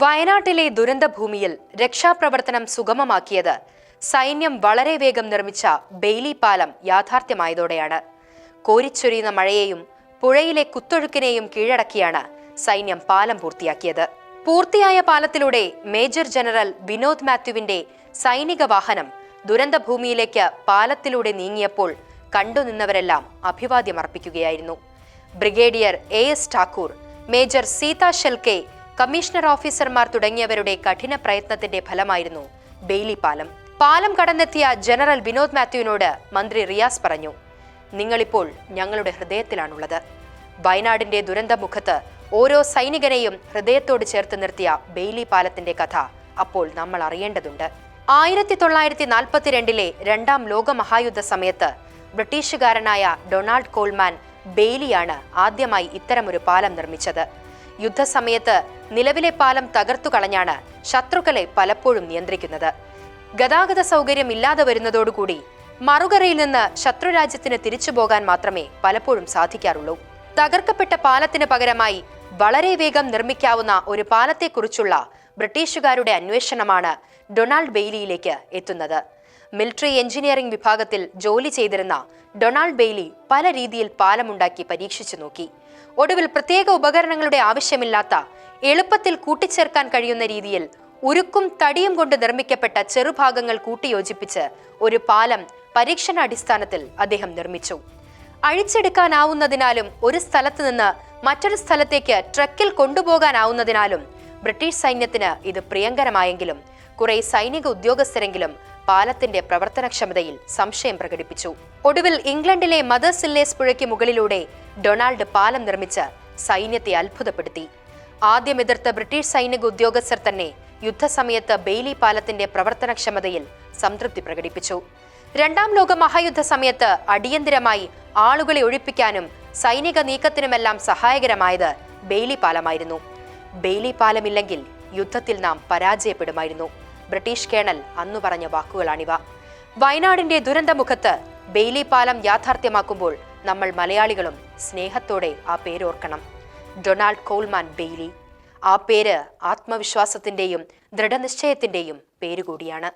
വയനാട്ടിലെ ദുരന്തഭൂമിയിൽ രക്ഷാപ്രവർത്തനം സുഗമമാക്കിയത് സൈന്യം വളരെ വേഗം നിർമ്മിച്ച ബെയ്ലി പാലം യാഥാർത്ഥ്യമായതോടെയാണ്. കോരിച്ചൊരിയുന്ന മഴയെയും പുഴയിലെ കുത്തൊഴുക്കിനെയും കീഴടക്കിയാണ് സൈന്യം പാലം പൂർത്തിയാക്കിയത്. പൂർത്തിയായ പാലത്തിലൂടെ മേജർ ജനറൽ വിനോദ് മാത്യുവിന്റെ സൈനിക വാഹനം ദുരന്തഭൂമിയിലേക്ക് പാലത്തിലൂടെ നീങ്ങിയപ്പോൾ കണ്ടുനിന്നവരെല്ലാം അഭിവാദ്യമർപ്പിക്കുകയായിരുന്നു brigadier A S Thakur major Seetha Shelke commissioner ഓഫീസർമാർ തുടങ്ങിയവരുടെ കഠിന പ്രയത്നത്തിന്റെ ഫലമായിരുന്നു ബെയ്ലി പാലം. പാലം കടന്നെത്തിയ ജനറൽ വിനോദ് മാത്യുവിനോട് മന്ത്രി റിയാസ് പറഞ്ഞു നിങ്ങളിപ്പോൾ ഞങ്ങളുടെ ഹൃദയത്തിലാണുള്ളത്. വയനാടിന്റെ ദുരന്തമുഖത്ത് ഓരോ സൈനികനെയും ഹൃദയത്തോട് ചേർത്ത് നിർത്തിയ ബെയ്ലി പാലത്തിന്റെ കഥ അപ്പോൾ നമ്മൾ അറിയേണ്ടതുണ്ട്. ആയിരത്തി തൊള്ളായിരത്തി നാൽപ്പത്തിരണ്ടിലെ രണ്ടാം ലോകമഹായുദ്ധ സമയത്ത് ബ്രിട്ടീഷുകാരനായ ഡൊണാൾഡ് കോൾമാൻ ബെയ്ലിയാണ് ആദ്യമായി ഇത്തരമൊരു പാലം നിർമ്മിച്ചത്. യുദ്ധസമയത്ത് നിലവിലെ പാലം തകർത്തു കളഞ്ഞാണ് ശത്രുക്കളെ പലപ്പോഴും നിയന്ത്രിക്കുന്നത്. ഗതാഗത സൗകര്യം ഇല്ലാതെ വരുന്നതോടുകൂടി മറുകരയിൽ നിന്ന് ശത്രുരാജ്യത്തിന് തിരിച്ചു പോകാൻ മാത്രമേ പലപ്പോഴും സാധിക്കാറുള്ളൂ. തകർക്കപ്പെട്ട പാലത്തിന് പകരമായി വളരെ വേഗം നിർമ്മിക്കാവുന്ന ഒരു പാലത്തെക്കുറിച്ചുള്ള ബ്രിട്ടീഷുകാരുടെ അന്വേഷണമാണ് ഡൊണാൾഡ് ബെയ്ലിയിലേക്ക് എത്തുന്നത്. മിലിറ്ററി എഞ്ചിനീയറിംഗ് വിഭാഗത്തിൽ ജോലി ചെയ്തിരുന്ന ഡൊണാൾഡ് ബെയ്ലി പല രീതിയിൽ പാലമുണ്ടാക്കി പരീക്ഷിച്ചു നോക്കി. ഒടുവിൽ പ്രത്യേക ഉപകരണങ്ങളുടെ ആവശ്യമില്ലാത്ത എളുപ്പത്തിൽ കൂട്ടിച്ചേർക്കാൻ കഴിയുന്ന രീതിയിൽ ഉരുക്കും തടിയും കൊണ്ട് നിർമ്മിക്കപ്പെട്ട ചെറുഭാഗങ്ങൾ കൂട്ടിയോജിപ്പിച്ച് ഒരു പാലം പരീക്ഷണാടിസ്ഥാനത്തിൽ അദ്ദേഹം നിർമ്മിച്ചു. അഴിച്ചെടുക്കാനാവുന്നതിനാലും ഒരു സ്ഥലത്ത് നിന്ന് മറ്റൊരു സ്ഥലത്തേക്ക് ട്രക്കിൽ കൊണ്ടുപോകാനാവുന്നതിനാലും ബ്രിട്ടീഷ് സൈന്യത്തിന് ഇത് പ്രിയങ്കരമായെങ്കിലും കുറെ സൈനിക ഉദ്യോഗസ്ഥരെങ്കിലും പാലത്തിന്റെ പ്രവർത്തനക്ഷമതയിൽ സംശയം പ്രകടിപ്പിച്ചു. ഒടുവിൽ ഇംഗ്ലണ്ടിലെ മദർ സില്ലേസ് പുഴയ്ക്ക് മുകളിലൂടെ ഡൊണാൾഡ് പാലം നിർമ്മിച്ച് സൈന്യത്തെ അത്ഭുതപ്പെടുത്തി. ആദ്യം എതിർത്ത ബ്രിട്ടീഷ് സൈനിക ഉദ്യോഗസ്ഥർ തന്നെ യുദ്ധസമയത്ത് ബെയ്ലി പാലത്തിന്റെ പ്രവർത്തനക്ഷമതയിൽ സംതൃപ്തി പ്രകടിപ്പിച്ചു. രണ്ടാം ലോക മഹായുദ്ധ സമയത്ത് അടിയന്തിരമായി ആളുകളെ ഒഴിപ്പിക്കാനും സൈനിക നീക്കത്തിനുമെല്ലാം സഹായകരമായത് ബെയ്ലി പാലമായിരുന്നു. ബെയ്ലി പാലമില്ലെങ്കിൽ യുദ്ധത്തിൽ നാം പരാജയപ്പെടുമായിരുന്നു. ബ്രിട്ടീഷ് കേണൽ അന്നു പറഞ്ഞ വാക്കുകളാണിവ. വയനാടിന്റെ ദുരന്തമുഖത്ത് ബെയ്ലി പാലം യാഥാർത്ഥ്യമാക്കുമ്പോൾ നമ്മൾ മലയാളികളും സ്നേഹത്തോടെ ആ പേരോർക്കണം ഡൊണാൾഡ് കോൾമാൻ ബെയ്ലി. ആ പേര് ആത്മവിശ്വാസത്തിന്റെയും ദൃഢനിശ്ചയത്തിന്റെയും പേരുകൂടിയാണ്.